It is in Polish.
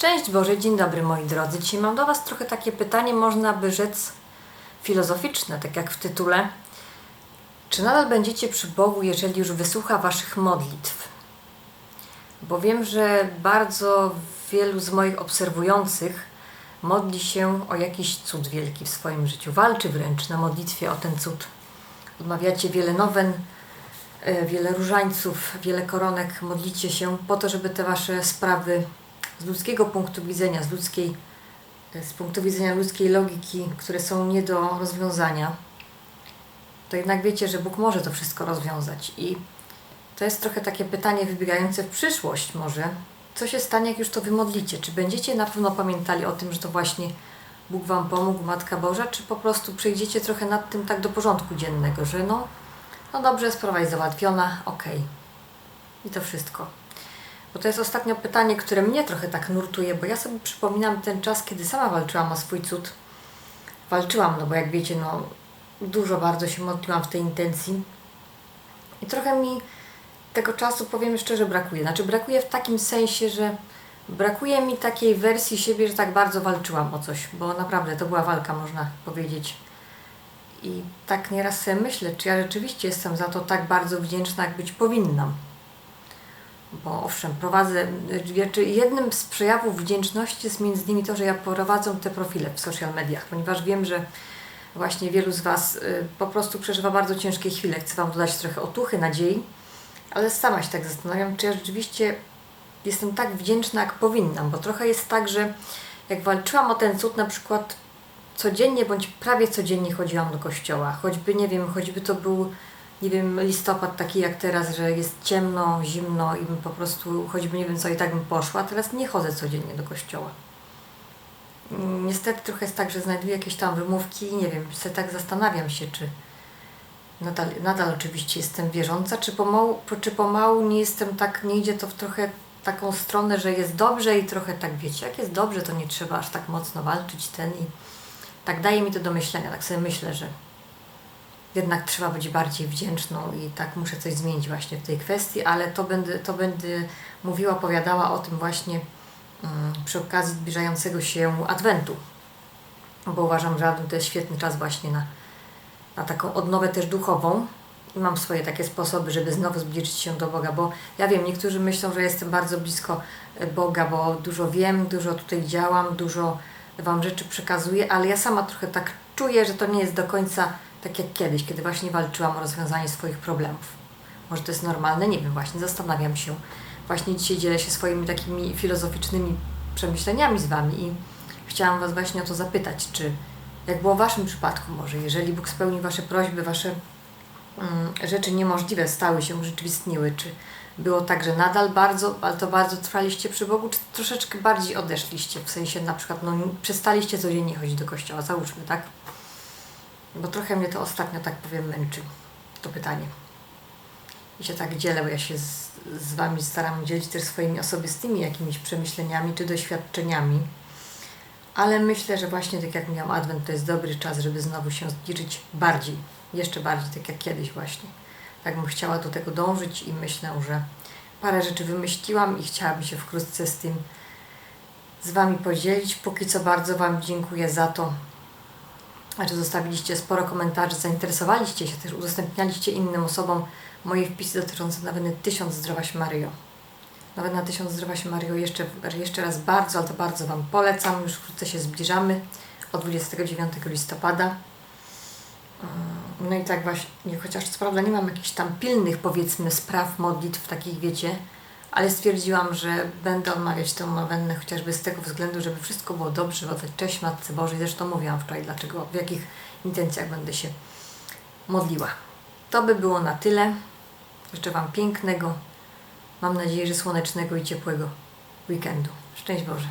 Szczęść Boże, dzień dobry moi drodzy. Dzisiaj mam do Was trochę takie pytanie, można by rzec filozoficzne, tak jak w tytule. Czy nadal będziecie przy Bogu, jeżeli już wysłucha Waszych modlitw? Bo wiem, że bardzo wielu z moich obserwujących modli się o jakiś cud wielki w swoim życiu, walczy wręcz na modlitwie o ten cud. Odmawiacie wiele nowen, e, wiele różańców, wiele koronek, modlicie się po to, żeby te Wasze sprawy z ludzkiego punktu widzenia, z ludzkiej, z punktu widzenia ludzkiej logiki, które są nie do rozwiązania, to jednak wiecie, że Bóg może to wszystko rozwiązać. I to jest trochę takie pytanie wybiegające w przyszłość może. Co się stanie, jak już to wymodlicie? Czy będziecie na pewno pamiętali o tym, że to właśnie Bóg Wam pomógł, Matka Boża, czy po prostu przejdziecie trochę nad tym tak do porządku dziennego, że no, no dobrze, sprawa jest załatwiona, okej. I to wszystko. Bo to jest ostatnio pytanie, które mnie trochę tak nurtuje, bo ja sobie przypominam ten czas, kiedy sama walczyłam o swój cud. Walczyłam, no bo jak wiecie, no dużo bardzo się modliłam w tej intencji. I trochę mi tego czasu, powiem szczerze, brakuje. Znaczy brakuje w takim sensie, że brakuje mi takiej wersji siebie, że tak bardzo walczyłam o coś, bo naprawdę to była walka, można powiedzieć. I tak nieraz sobie myślę, czy ja rzeczywiście jestem za to tak bardzo wdzięczna, jak być powinnam bo owszem, prowadzę, znaczy jednym z przejawów wdzięczności jest między innymi to, że ja prowadzę te profile w social mediach, ponieważ wiem, że właśnie wielu z Was y, po prostu przeżywa bardzo ciężkie chwile. Chcę Wam dodać trochę otuchy, nadziei, ale sama się tak zastanawiam, czy ja rzeczywiście jestem tak wdzięczna, jak powinnam, bo trochę jest tak, że jak walczyłam o ten cud, na przykład codziennie bądź prawie codziennie chodziłam do kościoła, choćby, nie wiem, choćby to był nie wiem, listopad taki jak teraz, że jest ciemno, zimno i bym po prostu, choćby nie wiem co, i tak bym poszła. Teraz nie chodzę codziennie do kościoła. Niestety trochę jest tak, że znajduję jakieś tam wymówki i nie wiem, się tak zastanawiam się, czy nadal, nadal oczywiście jestem wierząca, czy pomału, czy pomału nie jestem tak, nie idzie to w trochę taką stronę, że jest dobrze i trochę tak wiecie, jak jest dobrze, to nie trzeba aż tak mocno walczyć ten i tak daje mi to do myślenia, tak sobie myślę, że jednak trzeba być bardziej wdzięczną i tak muszę coś zmienić właśnie w tej kwestii, ale to będę, to będę mówiła, opowiadała o tym właśnie um, przy okazji zbliżającego się Adwentu, bo uważam, że Adwent to jest świetny czas właśnie na, na taką odnowę też duchową i mam swoje takie sposoby, żeby znowu zbliżyć się do Boga, bo ja wiem, niektórzy myślą, że jestem bardzo blisko Boga, bo dużo wiem, dużo tutaj działam, dużo Wam rzeczy przekazuję, ale ja sama trochę tak czuję, że to nie jest do końca tak jak kiedyś, kiedy właśnie walczyłam o rozwiązanie swoich problemów. Może to jest normalne? Nie wiem, właśnie zastanawiam się. Właśnie dzisiaj dzielę się swoimi takimi filozoficznymi przemyśleniami z Wami i chciałam Was właśnie o to zapytać, czy jak było w Waszym przypadku może, jeżeli Bóg spełni Wasze prośby, Wasze um, rzeczy niemożliwe stały się, urzeczywistniły, czy było tak, że nadal bardzo, ale to bardzo trwaliście przy Bogu, czy troszeczkę bardziej odeszliście, w sensie na przykład no, przestaliście codziennie chodzić do kościoła, załóżmy, tak? Bo trochę mnie to ostatnio, tak powiem, męczy, to pytanie. I się tak dzielę, bo ja się z, z Wami staram dzielić też swoimi osobistymi jakimiś przemyśleniami czy doświadczeniami. Ale myślę, że właśnie tak jak miałam Adwent, to jest dobry czas, żeby znowu się zbliżyć bardziej, jeszcze bardziej, tak jak kiedyś właśnie. Tak bym chciała do tego dążyć i myślę, że parę rzeczy wymyśliłam i chciałabym się wkrótce z tym z Wami podzielić. Póki co bardzo Wam dziękuję za to, że zostawiliście sporo komentarzy, zainteresowaliście się też, udostępnialiście innym osobom moje wpisy dotyczące noweny Tysiąc Zdrowaś Maryjo. Nowena Tysiąc Zdrowaś Maryjo jeszcze, jeszcze raz bardzo, ale to bardzo Wam polecam. Już wkrótce się zbliżamy od 29 listopada. Mm, no i tak właśnie, chociaż co prawda nie mam jakichś tam pilnych powiedzmy spraw, modlitw takich wiecie, ale stwierdziłam, że będę omawiać tę nowennę chociażby z tego względu, żeby wszystko było dobrze, oddać cześć Matce Bożej. Zresztą mówiłam wczoraj, dlaczego, w jakich intencjach będę się modliła. To by było na tyle. Życzę Wam pięknego, mam nadzieję, że słonecznego i ciepłego weekendu. Szczęść Boże.